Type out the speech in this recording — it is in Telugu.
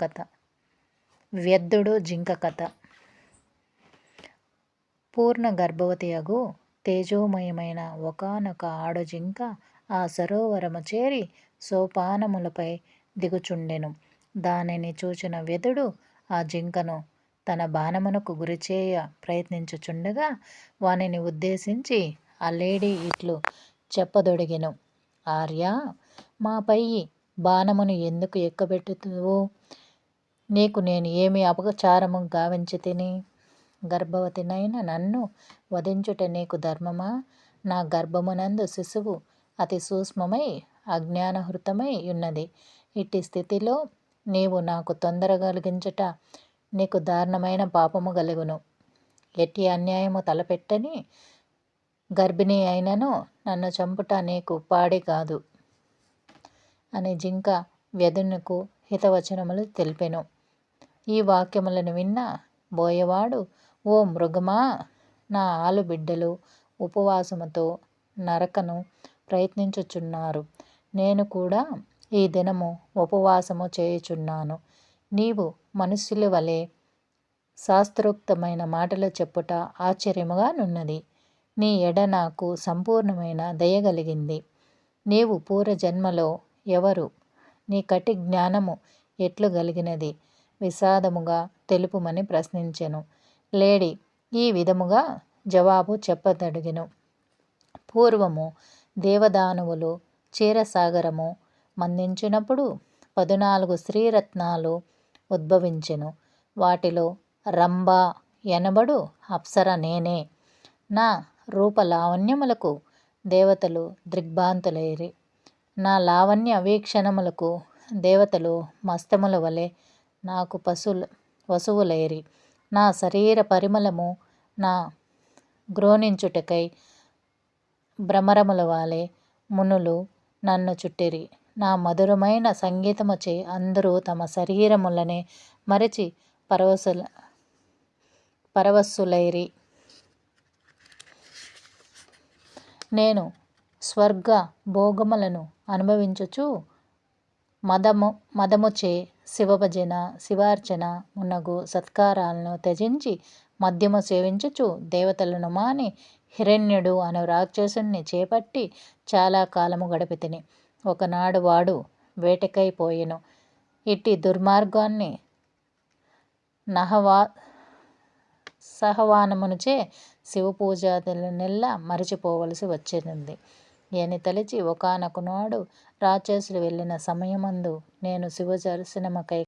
కథ వ్యద్ధుడు జింక కథ పూర్ణ గర్భవతియగు తేజోమయమైన ఒకానొక ఆడజింక ఆ సరోవరము చేరి సోపానములపై దిగుచుండెను. దానిని చూచిన వ్యధుడు ఆ జింకను తన బాణమునకు గురిచేయ ప్రయత్నించుచుండగా వానిని ఉద్దేశించి ఆ లేడీ ఇట్లు చెప్పదొడిగెను. ఆర్యా మాపై బాణమును ఎందుకు ఎక్కబెట్టుతువు నీకు నేను ఏమి అపచారము గావించితిని? గర్భవతినైన నన్ను వధించుట నీకు ధర్మమా? నా గర్భమునందు శిశువు అతి సూక్ష్మమై అజ్ఞానహృతమై ఉన్నది ఇట్టి స్థితిలో నీవు నాకు తొందర కలిగించుట నీకు దారుణమైన పాపము కలుగును ఎట్టి అన్యాయము తలపెట్టని గర్భిణి అయినను నన్ను చంపుట నీకు పాడి కాదు అని జింక వ్యధునకు హితవచనములు తెలిపెను. ఈ వాక్యములను విన్న బోయవాడు ఓ మృగమా నా ఆలుబిడ్డలు ఉపవాసముతో నరకను ప్రయత్నించుచున్నారు. నేను కూడా ఈ దినము ఉపవాసము చేయుచున్నాను. నీవు మనుష్యుల వలె శాస్త్రోక్తమైన మాటలు చెప్పుట ఆశ్చర్యముగా నున్నది. నీ ఎడ నాకు సంపూర్ణమైన దయ కలిగింది నీవు పూర్వజన్మలో ఎవరు? నీ కటి జ్ఞానము ఎట్లు కలిగినది విషాదముగా తెలుపుమని ప్రశ్నించెను. లేడీ ఈ విధముగా జవాబు చెప్పదడిగెను పూర్వము దేవదానువులు క్షీరసాగరము మందించినప్పుడు పదునాలుగు శ్రీరత్నాలు ఉద్భవించెను. వాటిలో రంభ ఎనబడు అప్సర నేనే. నా రూపలావణ్యములకు దేవతలు దిగ్భ్రాంతులైరి. నా లావణ్య వీక్షణములకు దేవతలు మస్తముల వలె నాకు వశువులైరి. నా శరీర పరిమళము నా గ్రోనించుటకై భ్రమరముల వాలే మునులు నన్ను చుట్టిరి. నా మధురమైన సంగీతముచే అందరూ తమ శరీరములనే మరచి పరవశులైరి. నేను స్వర్గ భోగములను అనుభవించుచు మదము మదముచే శివభజన, శివార్చన మున్నగు సత్కారాలను త్యజించి మద్యము సేవించుచు దేవతలను మాని హిరణ్యుడు అను రాక్షసుని చేపట్టి చాలా కాలము గడిపితిని. ఒకనాడు వాడు వేటకైపోయెను ఇట్టి దుర్మార్గాన్ని నహవా సహవానమునుచే సాహసమునచే శివపూజాదులనెల్ల మరచిపోవలసి వచ్చింది అని తలచి ఒకనొకనాడు రాక్షసులు వెళ్ళిన సమయమందు నేను శివదర్శనముకై